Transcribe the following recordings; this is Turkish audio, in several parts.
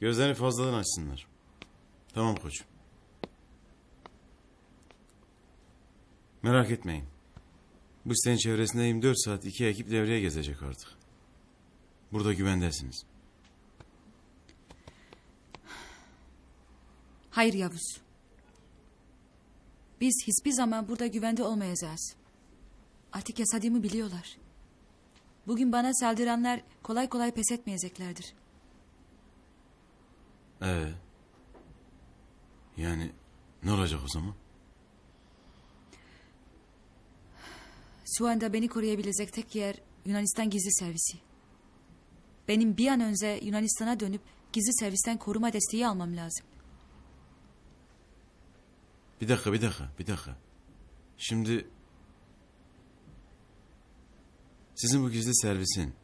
Gözlerini fazladan açsınlar. Tamam koçum. Merak etmeyin. Bu sitenin çevresinde 24 saat iki ekip devreye gezecek artık. Burada güvendesiniz. Hayır Yavuz. Biz hiçbir zaman burada güvende olmayacağız. Artık yasadığımı biliyorlar. Bugün bana saldıranlar kolay kolay pes etmeyeceklerdir. Ee, yani ne olacak o zaman? Şu anda beni koruyabilecek tek yer Yunanistan gizli servisi. Benim bir an önce Yunanistan'a dönüp gizli servisten koruma desteği almam lazım. Bir dakika, bir dakika, bir dakika. Şimdi... Sizin bu gizli servisin...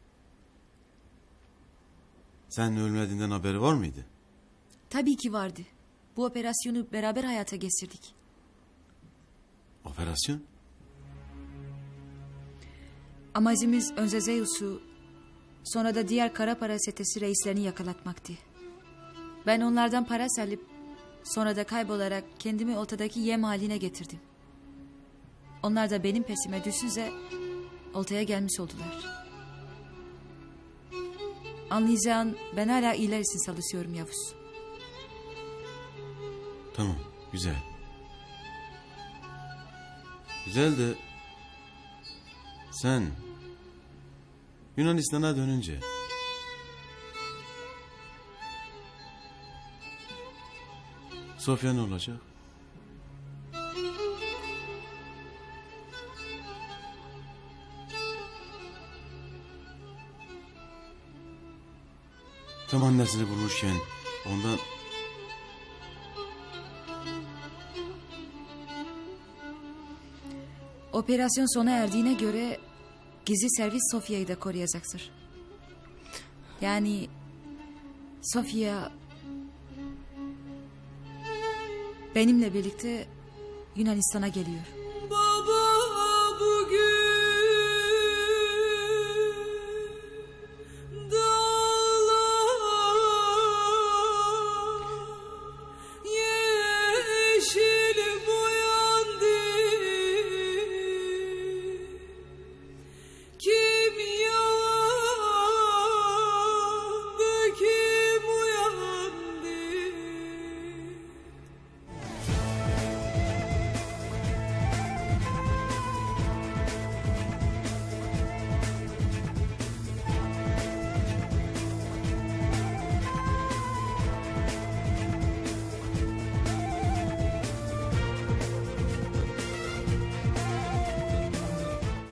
Sen ölmediğinden haberi var mıydı? Tabii ki vardı. Bu operasyonu beraber hayata geçirdik. Operasyon? Amacımız önce Zeus'u, sonra da diğer kara para çetesi reislerini yakalatmaktı. Ben onlardan para salıp, sonra da kaybolarak kendimi ortadaki yem haline getirdim. Onlar da benim pesime düşünce oltaya gelmiş oldular. Anlayacağın ben hala iyiler için çalışıyorum Yavuz. Tamam, güzel. Güzel de... Sen... Yunanistan'a dönünce... Sofya ne olacak? Tam annesini bulmuşken ondan Operasyon sona erdiğine göre gizli servis Sofya'yı da koruyacaktır. Yani Sofya benimle birlikte Yunanistan'a geliyor.